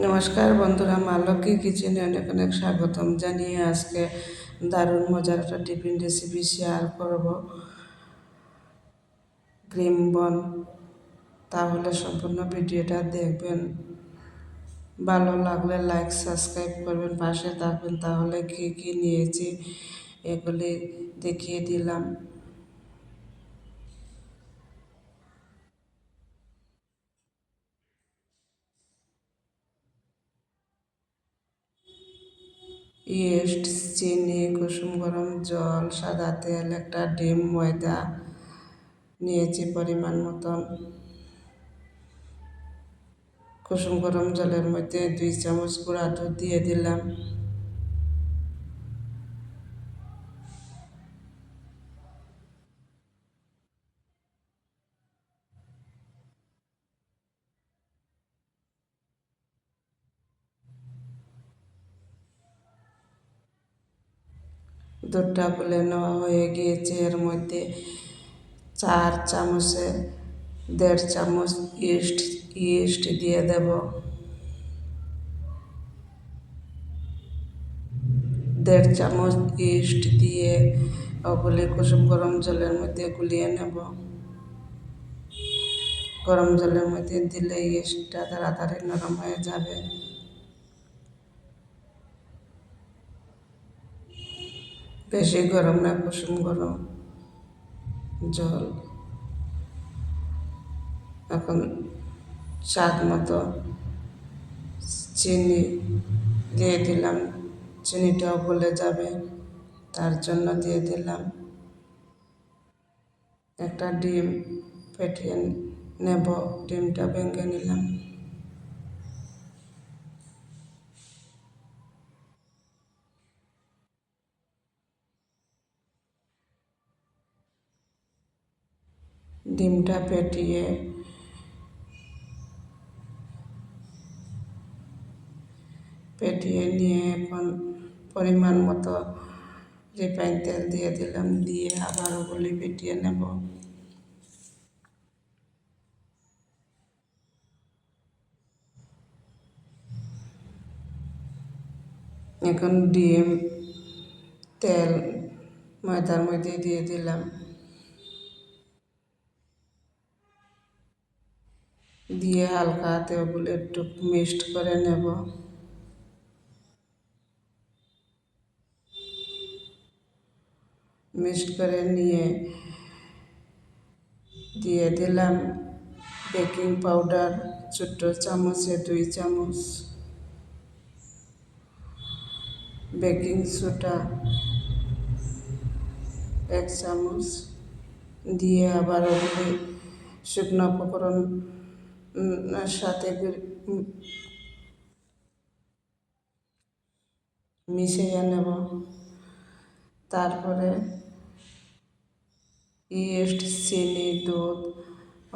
নমস্কার বন্ধুরা মা লক্ষ্মী কিচেনে অনেক অনেক স্বাগতম। জানিয়ে আজকে দারুণ মজার একটা টিফিন রেসিপি শেয়ার করব। ক্রিম বন তাহলে সম্পূর্ণ ভিডিওটা দেখবেন। ভালো লাগলে লাইক সাবস্ক্রাইব করবেন, পাশে থাকবেন। তাহলে কী কী নিয়েছি, এগুলি দেখিয়ে দিলাম। ইস্ট, চিনি, কুসুম, গরম জল, সাদা তেল, একটা ডিম, ময়দা নিয়েছি পরিমাণ মতন। কুসুম, গরম জলের মধ্যে দুই চামচ গুঁড়া দুধ দিয়ে দিলাম। দুধটা গুলে নেওয়া হয়ে গিয়েছে। এর মধ্যে চার চামচে, দেড় চামচ ইস্ট ইস্ট দিয়ে দেব। দেড় চামচ ইস্ট দিয়ে ওগুলি কুসুম গরম জলের মধ্যে গুলিয়ে নেব। গরম জলের মধ্যে দিলে ইস্টটা তাড়াতাড়ি নরম হয়ে যাবে। বেশি গরম না কুসুম গরম, জল। এখন স্বাদ মতো চিনি দিয়ে দিলাম। চিনিটাও গলে যাবে, তার জন্য দিয়ে দিলাম একটা ডিম, ফেটিয়ে নেব। ডিমটা ভেঙে নিলাম। ডিমটা ফেটিয়ে ফেটিয়ে নিয়ে এখন পরিমাণ মতো রিফাইন তেল দিয়ে দিলাম, দিয়ে আবার ওগুলি পেটিয়ে নেব। এখন ডিম, তেল, ময়দার মধ্যে দিয়ে দিলাম। দিয়ে হালকা হাতে ওগুলো একটু মিক্সড করে নেব। মিক্সড করে নিয়ে দিয়ে দিলাম বেকিং পাউডার, ছোট্ট চামচে দুই চামচ। বেকিং সোডা এক চামচ। দিয়ে আবার ওগুলি শুকনো উপকরণ সাথে মিশিয়ে নেব। তারপরে ইস্ট চিনি দুধ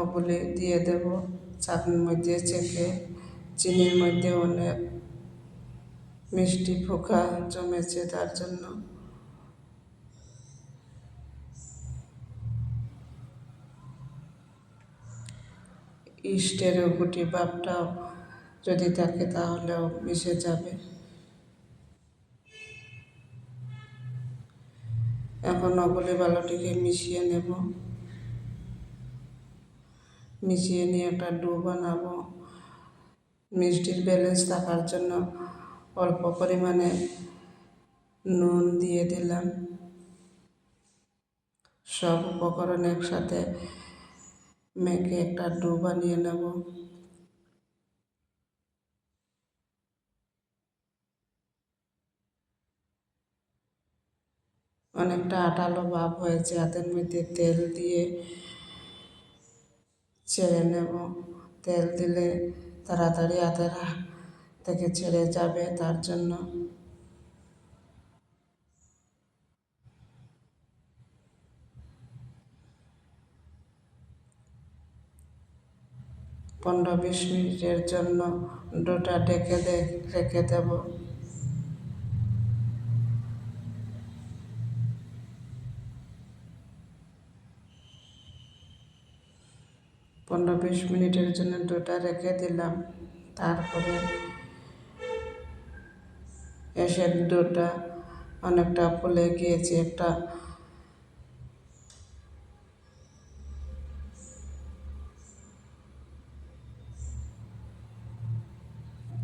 ওগুলি দিয়ে দেব। চাটনির মধ্যে চেখে চিনির মধ্যে অনেক মিষ্টি পোকা জমেছে তার জন্য। ইস্টের গুটি ভাবটাও যদি থাকে তাহলেও মিশে যাবে। এখন ওগুলি বালুটিকে মিশিয়ে নেব। মিশিয়ে নিয়ে একটা ডো বানাবো। মিষ্টির ব্যালেন্স থাকার জন্য অল্প পরিমাণে নুন দিয়ে দিলাম। সব উপকরণ একসাথে মেখে একটা ডো বানিয়ে নেব। অনেকটা আটালো ভাব হয়েছে, হাতের মধ্যে তেল দিয়ে ছেড়ে নেব। তেল দিলে তাড়াতাড়ি হাতের থেকে ছেড়ে যাবে তার জন্য। পনেরো বিশ মিনিটের জন্য ডোটা ডেকে রেখে দেব। পনেরো বিশ মিনিটের জন্য ডোটা রেখে দিলাম। তারপরে এসে দুটা অনেকটা ফুলে গিয়েছে, একটা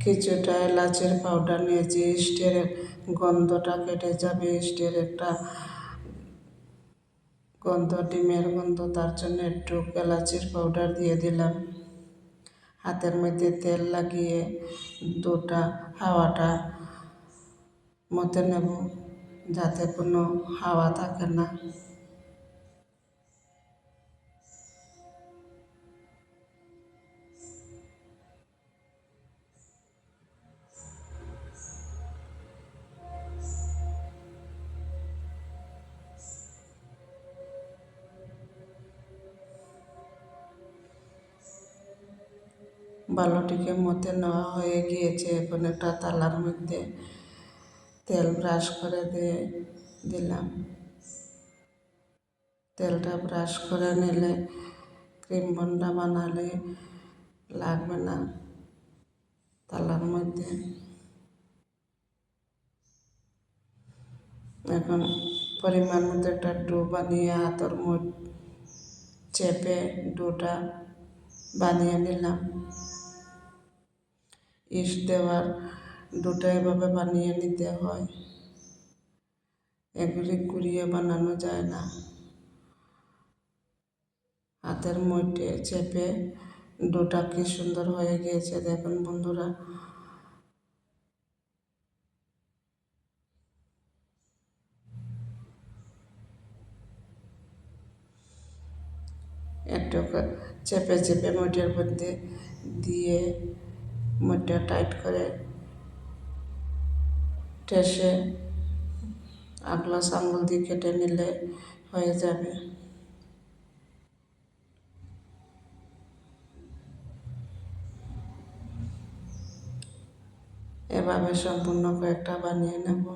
কিছুটা এলাচের পাউডার নিয়েছি, স্টের গন্ধটা কেটে যাবে, স্টের একটা গন্ধ, ডিমের গন্ধ, তার জন্য একটু এলাচির পাউডার দিয়ে দিলাম। হাতের মধ্যে তেল লাগিয়ে দুটা হাওয়াটা মতে নেব, যাতে কোনো হাওয়া থাকে না। বালুটিকে মতে নেওয়া হয়ে গিয়েছে। এখন একটা তালার মধ্যে তেল ব্রাশ করে দিয়ে দিলাম। তেলটা ব্রাশ করে নিলে ক্রিম বন্ডা বানালে লাগবে না তালার মধ্যে। এখন পরিমাণ মতো একটা ডো বানিয়ে, হাতর মুঠ চেপে ডোটা বানিয়ে নিলাম। ইস্ট দেওয়ার দুটো এভাবে বানিয়ে নিতে হয়। এগুলি কুড়িয়ে বানানো যায় না। হাতের মধ্যে চেপে ডোটা কি সুন্দর হয়ে গিয়েছে দেখুন বন্ধুরা। একটু চেপে চেপে মোটের মধ্যে দিয়ে মোটটা টাইট করে টেসে আগলা আঙুল দিয়ে কেটে নিলে হয়ে যাবে। এভাবে সম্পূর্ণ কয়েকটা বানিয়ে নেব।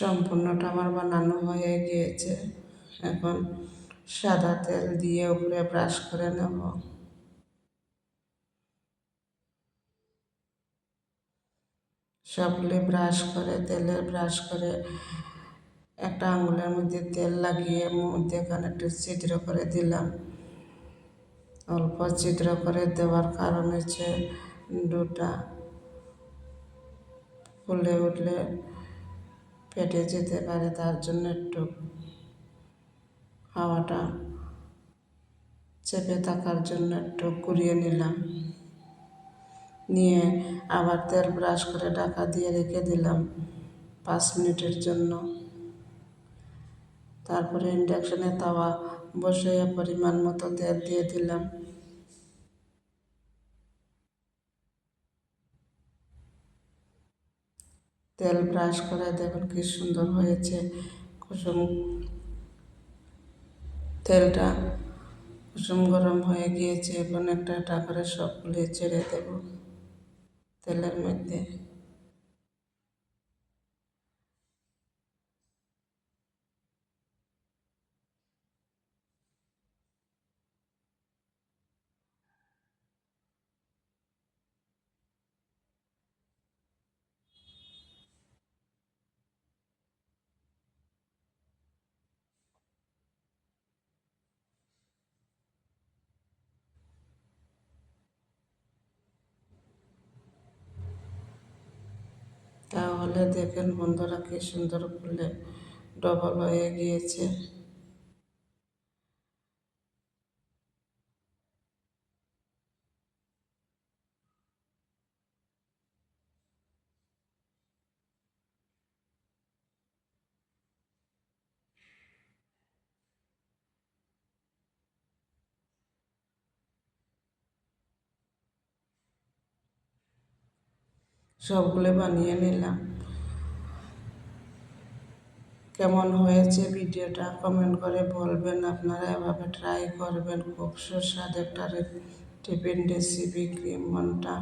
সম্পূর্ণটা আমার বানানো হয়ে গিয়েছে। এখন সাদা তেল দিয়ে উপরে ব্রাশ করে নেব। সবগুলি ব্রাশ করে তেলে ব্রাশ করে, একটা আঙুলের মধ্যে তেল লাগিয়ে মধ্যেখানে একটু ছিদ্র করে দিলাম। অল্প ছিদ্র করে দেওয়ার কারণ হচ্ছে দুটা ফুলে উঠলে ফেটে যেতে পারে, তার জন্য একটু হাওয়াটা চেপে থাকার জন্য একটু কুড়িয়ে নিলাম। নিয়ে আবার তেল ব্রাশ করে ঢাকা দিয়ে রেখে দিলাম পাঁচ মিনিটের জন্য। তারপরে ইন্ডাকশানে তাওয়া বসিয়ে পরিমাণ মতো তেল দিয়ে দিলাম। তেল ব্রাশ করে, দেখুন কি সুন্দর হয়েছে। কুসুম তেলটা কুসুম গরম হয়ে গিয়েছে, এখন একটা একটা করে সবগুলি ছেড়ে দেব তেলের মধ্যে। তাহলে দেখেন বন্ধুরা কি সুন্দর ফুলে ডবল হয়ে গিয়েছে। সবগুলো বানিয়ে নিলাম। কেমন হয়েছে ভিডিওটা কমেন্ট করে বলবেন। আপনারা এভাবে ট্রাই করবেন। খুব সুস্বাদ একটা টিফিন রেসিপি ক্রিম মনটা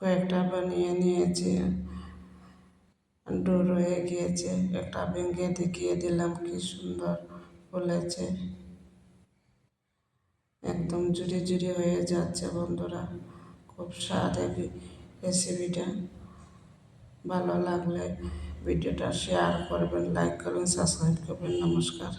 কয়েকটা বানিয়ে নিয়েছি। ডো রয়ে গিয়েছে। একটা ভেঙে দেখিয়ে দিলাম। কি সুন্দর ফুলেছে। একদম জুড়ে জুড়ে হয়ে যাচ্ছে বন্ধুরা। খুব স্বাদ রেসিপিটা ভালো লাগলে ভিডিওটা শেয়ার করবেন লাইক করবেন সাবস্ক্রাইব করবেন। নমস্কার।